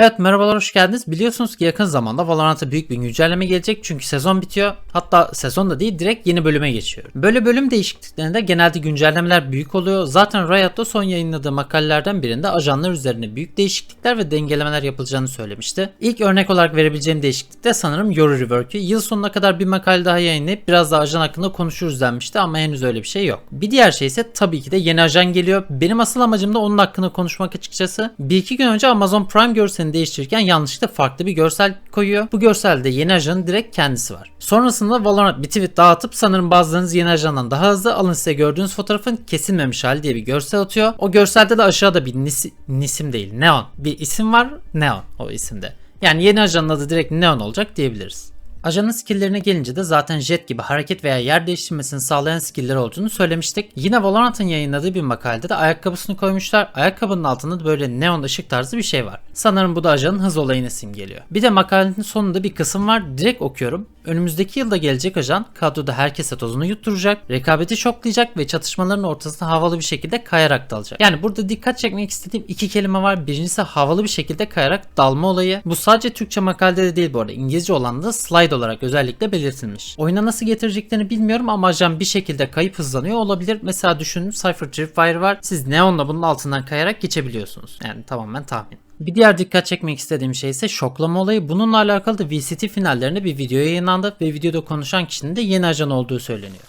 Evet merhabalar hoş geldiniz. Biliyorsunuz ki yakın zamanda Valorant'a büyük bir güncelleme gelecek çünkü sezon bitiyor. Hatta sezon da değil direkt yeni bölüme geçiyor. Böyle bölüm değişikliklerinde genelde güncellemeler büyük oluyor. Zaten Riot'ta son yayınladığı makalelerden birinde ajanlar üzerine büyük değişiklikler ve dengelemeler yapılacağını söylemişti. İlk örnek olarak verebileceğim değişiklik de sanırım Yoru Rework'ü. Yıl sonuna kadar bir makale daha yayınlayıp biraz daha ajan hakkında konuşuruz denmişti ama henüz öyle bir şey yok. Bir diğer şey ise tabii ki de yeni ajan geliyor. Benim asıl amacım da onun hakkında konuşmak açıkçası. Bir iki gün önce Amazon Prime görselini değiştirirken yanlışlıkla farklı bir görsel koyuyor. Bu görselde yeni ajanın direkt kendisi var. Sonrasında Valorant bir tweet dağıtıp sanırım bazılarınız yeni ajandan daha hızlı alın size gördüğünüz fotoğrafın kesilmemiş hali diye bir görsel atıyor. O görselde de aşağıda bir nis- nisim değil Neon bir isim var Neon o isimde. Yani yeni ajanın adı direkt Neon olacak diyebiliriz. Ajanın skilllerine gelince de zaten jet gibi hareket veya yer değiştirmesini sağlayan skiller olduğunu söylemiştik. Yine Valorant'ın yayınladığı bir makalede de ayakkabısını koymuşlar. Ayakkabının altında da böyle neon ışık tarzı bir şey var. Sanırım bu da ajanın hız olayını simgeliyor. Bir de makalenin sonunda bir kısım var. Direkt okuyorum. Önümüzdeki yılda gelecek ajan kadroda herkese tozunu yutturacak, rekabeti şoklayacak ve çatışmaların ortasına havalı bir şekilde kayarak dalacak. Yani burada dikkat çekmek istediğim iki kelime var. Birincisi havalı bir şekilde kayarak dalma olayı. Bu sadece Türkçe makalede de değil bu arada. İngilizce olan da slide olarak özellikle belirtilmiş. Oyuna nasıl getireceklerini bilmiyorum ama ajan bir şekilde kayıp hızlanıyor olabilir. Mesela düşünün Cypher Tripwire var. Siz Neon'la bunun altından kayarak geçebiliyorsunuz. Yani tamamen tahmin. Bir diğer dikkat çekmek istediğim şey ise şoklama olayı. Bununla alakalı da VCT finallerinde bir video yayınlandı ve videoda konuşan kişinin de yeni ajan olduğu söyleniyor.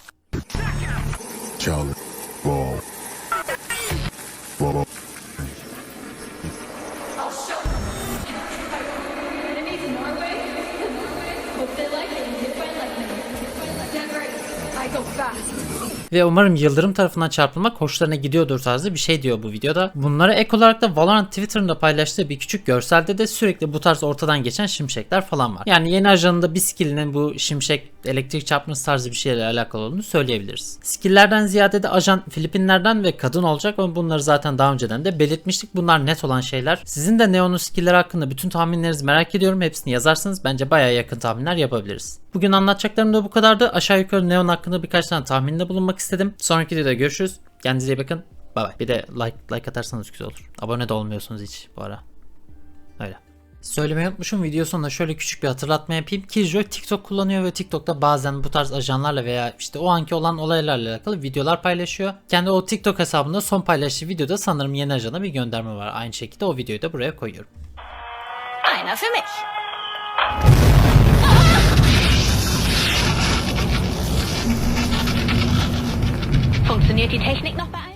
Charlie. Ball. Ball. Ve umarım Yıldırım tarafından çarpılmak hoşlarına gidiyordur tarzı bir şey diyor bu videoda. Bunlara ek olarak da Valorant Twitter'ında paylaştığı bir küçük görselde de sürekli bu tarz ortadan geçen şimşekler falan var. Yani yeni ajanında bir skillinin bu şimşek elektrik çarpması tarzı bir şeyle alakalı olduğunu söyleyebiliriz. Skilllerden ziyade de ajan Filipinlerden ve kadın olacak ama bunları zaten daha önceden de belirtmiştik. Bunlar net olan şeyler. Sizin de Neon'un skillleri hakkında bütün tahminlerinizi merak ediyorum. Hepsini yazarsanız bence bayağı yakın tahminler yapabiliriz. Bugün anlatacaklarım da bu kadardı. Aşağı yukarı Neon hakkında birkaç tane tahminde bulunmak istedim. Sonraki videoda görüşürüz. Kendinize iyi bakın. Bay bay. Bir de like, like atarsanız güzel olur. Abone de olmuyorsunuz hiç bu ara. Öyle. Söylemeyi unutmuşum video sonunda şöyle küçük bir hatırlatma yapayım. Killjoy TikTok kullanıyor ve TikTok'ta bazen bu tarz ajanlarla veya işte o anki olan olaylarla alakalı videolar paylaşıyor. Kendi o TikTok hesabında son paylaştığı videoda sanırım yeni ajana bir gönderme var. Aynı şekilde o videoyu da buraya koyuyorum. Einer für mich. Funktioniert die Technik noch bei?